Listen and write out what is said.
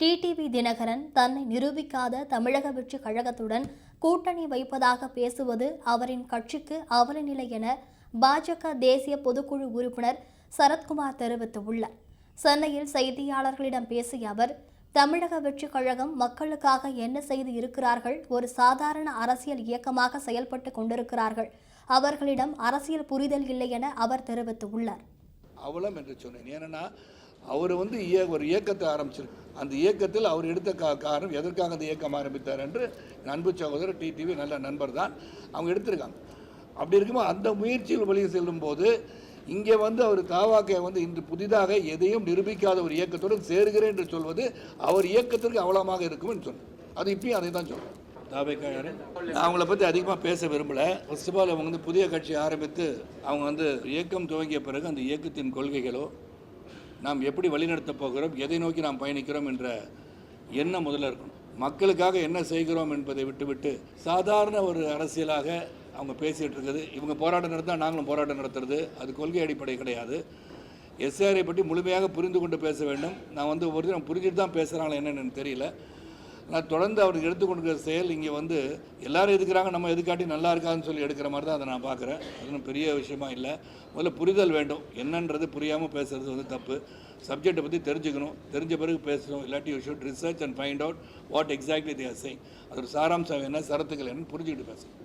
TTV Dinakaran தன்னை நிரூபிக்காத தமிழக வெற்றி கழகத்துடன் கூட்டணி வைப்பதாக பேசுவது அவரின் கட்சிக்கு அவலநிலை என பாஜக தேசிய பொதுக்குழு உறுப்பினர் சரத்குமார் தெரிவித்துள்ளார். சென்னையில் செய்தியாளர்களிடம் பேசிய அவர் தமிழக வெற்றி கழகம் மக்களுக்காக என்ன செய்து இருக்கிறார்கள்? ஒரு சாதாரண அரசியல் இயக்கமாக செயல்பட்டு கொண்டிருக்கிறார்கள். அவர்களிடம் அரசியல் புரிதல் இல்லை என அவர் தெரிவித்துள்ளார். அவலம் என்று சொன்னேன். ஏன்னா அவர் வந்து ஒரு இயக்கத்தை ஆரம்பிச்சிருக்கு அந்த இயக்கத்தில் அவர் எடுத்த கா காரணம் எதற்காக அந்த இயக்கம் ஆரம்பித்தார் என்று என் அன்பு சகோதரர் டிடிவி நல்ல நண்பர் தான். அவங்க எடுத்திருக்காங்க. அப்படி இருக்கும்போது அந்த முயற்சியில் வெளியே செல்லும்போது இங்கே வந்து அவர் தாவாக்கை வந்து இன்று புதிதாக எதையும் நிரூபிக்காத ஒரு இயக்கத்துடன் சேருகிறேன் என்று சொல்வது அவர் இயக்கத்திற்கு அவலமாக இருக்கும் என்று சொன்னேன் அது இப்பயும் அதை தான் சொல்றேன் தாவேக்கா யாரு நான் அவங்கள பற்றி அதிகமாக பேச விரும்பலை. ஃபர்ஸ்ட் ஆஃப் ஆல் அவங்க வந்து புதிய கட்சி ஆரம்பித்து அவங்க வந்து இயக்கம் துவங்கிய பிறகு அந்த இயக்கத்தின் கொள்கைகளோ நாம் எப்படி வழிநடத்தப் போகிறோம் எதை நோக்கி நாம் பயணிக்கிறோம் என்ற எண்ணம் முதல்ல இருக்கணும். மக்களுக்காக என்ன செய்கிறோம் என்பதை விட்டுவிட்டு சாதாரண ஒரு அரசியலாக அவங்க பேசிகிட்டு இருக்குது. இவங்க போராட்டம் நடத்தால் நாங்களும் போராட்டம் நடத்துறது அது கொள்கை அடிப்படை கிடையாது. எஸ்ஆரை பற்றி முழுமையாக புரிந்து கொண்டு பேச வேண்டும். நான் வந்து ஒரு தினம் புரிஞ்சுட்டு தான் பேசுகிறாங்களா என்னென்னு தெரியல. நான் தொடர்ந்து அவர் எடுத்துக்கொண்டிருக்கிற செயல் இங்கே வந்து எல்லாரும் எதுக்குறாங்க நம்ம எதுக்காட்டி நல்லா இருக்காதுன்னு சொல்லி எடுக்கிற மாதிரி தான் அதை நான் பார்க்குறேன். அதுவும் பெரிய விஷயமா இல்லை. முதல்ல புரிதல் வேண்டும். என்னன்றது புரியாமல் பேசுறது வந்து தப்பு. சப்ஜெக்டை பற்றி தெரிஞ்சுக்கணும். தெரிஞ்ச பிறகு பேசணும். இல்லாட்டி you should research and find out what exactly they're saying அதோட சாராம்சம் என்ன சரத்துக்கள் என்னன்னு புரிஞ்சுக்கிட்டு பேசணும்.